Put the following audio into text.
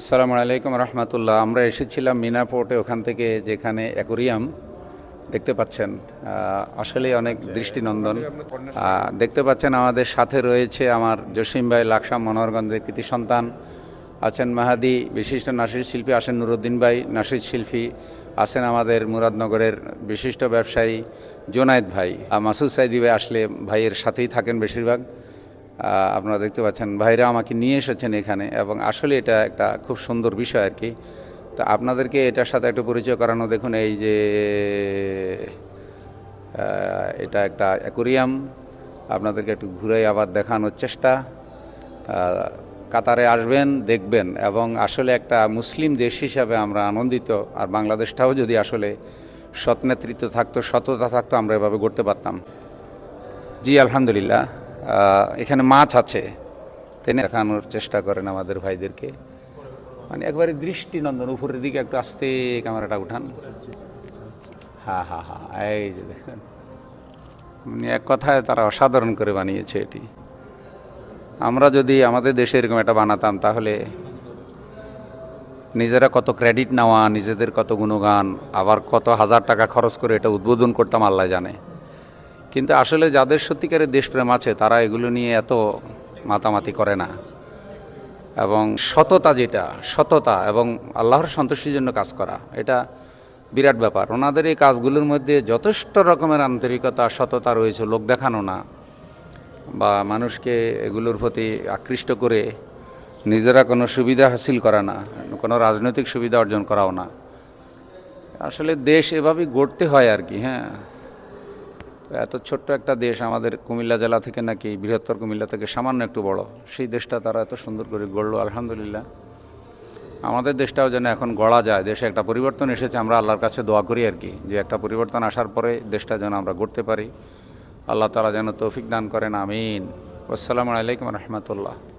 আসসালামু আলাইকুম রহমতুল্লাহ। আমরা এসেছিলাম মিনা পোর্টে ওখান থেকে যেখানে অ্যাকোরিয়াম। দেখতে পাচ্ছেন আহ, আসলেই অনেক দৃষ্টিনন্দন। দেখতে পাচ্ছেন আমাদের সাথে রয়েছে আমার জসিম ভাই লাকসাম মনোহরগঞ্জের কৃতি সন্তান আছেন মাহাদি বিশিষ্ট নাসির শিল্পী আছেন নুরুদ্দিন ভাই নাসির শিল্পী আছেন আমাদের মুরাদনগরের বিশিষ্ট ব্যবসায়ী জোনায়েদ ভাই। আর মাসুদ সাইদি ভাই আসলে ভাইয়ের সাথেই থাকেন বেশিরভাগ। আপনারা দেখতে পাচ্ছেন, ভাইরা আমাকে নিয়ে এসেছেন এখানে এবং আসলে এটা একটা খুব সুন্দর বিষয় আর কি। তো আপনাদেরকে এটার সাথে একটু পরিচয় করানো, দেখুন এই যে এটা একটা অ্যাকোরিয়াম। আপনাদেরকে একটু ঘুরে আবার দেখানোর চেষ্টা। কাতারে আসবেন, দেখবেন এবং আসলে একটা মুসলিম দেশ হিসাবে আমরা আনন্দিত আর বাংলাদেশটাও যদি আসলে সৎ নেতৃত্ব থাকতো, সততা থাকতো, আমরা এভাবে করতে পারতাম। জি, আলহামদুলিল্লাহ। এখানে মাছ আছে। তিনি দেখানোর চেষ্টা করেন আমাদের ভাইদেরকে। মানে একবারে দৃষ্টিনন্দন, উপরের দিকে একটু আস্তে ক্যামেরাটা উঠান। হ্যাঁ হ্যাঁ হ্যাঁ এই যে দেখেন। মানে এক কথায় তারা অসাধারণ করে বানিয়েছে এটি। আমরা যদি আমাদের দেশে এরকম একটা বানাতাম, তাহলে নিজেরা কত ক্রেডিট নেওয়া, নিজেদের কত গুণগান, আবার কত হাজার টাকা খরচ করে এটা উদ্বোধন করতাম, আল্লাহ জানে। কিন্তু আসলে যাদের সত্যিকারের দেশপ্রেম আছে, তারা এগুলো নিয়ে এত মাতামাতি করে না। এবং সততা যেটা, সততা এবং আল্লাহর সন্তুষ্টির জন্য কাজ করা, এটা বিরাট ব্যাপার। ওনাদের এই কাজগুলোর মধ্যে যথেষ্ট রকমের আন্তরিকতা, সততা রয়েছে, লোক দেখানো না। বা মানুষকে এগুলোর প্রতি আকৃষ্ট করে নিজেরা কোনো সুবিধা হাসিল করা না, কোনো রাজনৈতিক সুবিধা অর্জন করাও না। আসলে দেশ এভাবেই গড়তে হয় আর কি হ্যাঁ। এত ছোট্ট একটা দেশ আমাদের কুমিল্লা জেলা থেকে নাকি বৃহত্তর কুমিল্লা থেকে সামান্য একটু বড়। সেই দেশটা তারা এত সুন্দর করে গড়লো, আলহামদুলিল্লাহ। আমাদের দেশটাও যেন এখন গড়া যায়, দেশে একটা পরিবর্তন এসেছে, আমরা আল্লাহর কাছে দোয়া করি আর কি, যে একটা পরিবর্তন আসার পরে দেশটা যেন আমরা গড়তে পারি। আল্লাহ তালা যেন তৌফিক দান করেন, আমিন। আসসালামু আলাইকুম রহমতুল্লাহ।